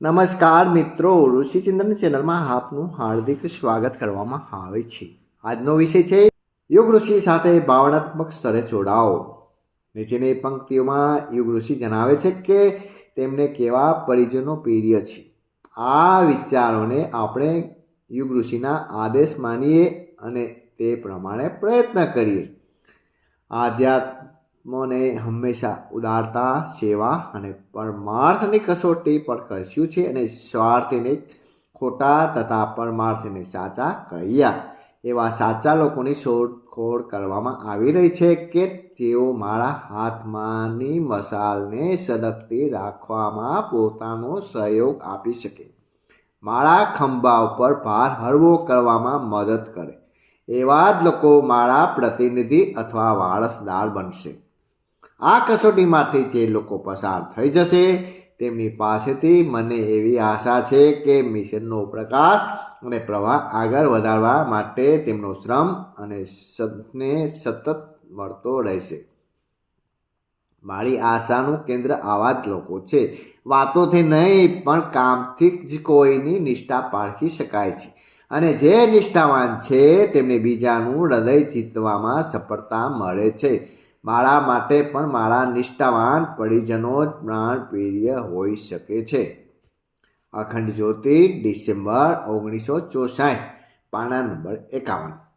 નમસ્કાર મિત્રો ઋષિચિંતન ચેનલમાં આપનું હાર્દિક સ્વાગત કરવામાં આવે છે. આજનો વિષય છે, યુગ ઋષિ સાથે ભાવનાત્મક સ્તરે જોડાઓ. નીચેની પંક્તિઓમાં યુગ ઋષિ જણાવે છે કે તેમને કેવા પરિજનો પ્રિય છે. આ વિચારોને આપણે યુગ ઋષિના આદેશ માનીએ અને તે પ્રમાણે પ્રયત્ન કરીએ. આધ્યાત્મને હંમેશા ઉદારતા, સેવા અને પરમાર્થની કસોટી પર કસ્યું છે અને સ્વાર્થીને ખોટા તથા પરમાર્થને સાચા કહ્યા. એવા સાચા લોકોની શોધખોળ કરવામાં આવી રહી છે કે તેઓ મારા હાથમાંની મસાલને સળગતી રાખવામાં પોતાનો સહયોગ આપી શકે. મારા ખંભા ઉપર ભાર હળવો કરવામાં મદદ કરે. એવા જ લોકો મારા પ્રતિનિધિ અથવા વારસદાર બનશે. આ કસોટીમાંથી જે લોકો પસાર થઈ જશે, તેમની પાસેથી મને એવી આશા છે કે મિશનનો પ્રકાશ અને પ્રવાહ આગળ વધારવા માટે તેમનો શ્રમ અને સદને સતત મળતો રહેશે. મારી આશાનું કેન્દ્ર આવા જ લોકો છે. વાતોથી નહીં, પણ કામથી જ કોઈની નિષ્ઠા પારખી શકાય છે. અને જે નિષ્ઠાવાન છે, તેમને બીજાનું હૃદય જીતવામાં સફળતા મળે છે. મારા માટે પણ મારા નિષ્ઠાવાન પરિજનો જ પ્રાણ પ્રિય હોઈ શકે છે. અખંડ જ્યોતિ, ડિસેમ્બર ઓગણીસો ચોસાઠ, પાના નંબર એકાવન.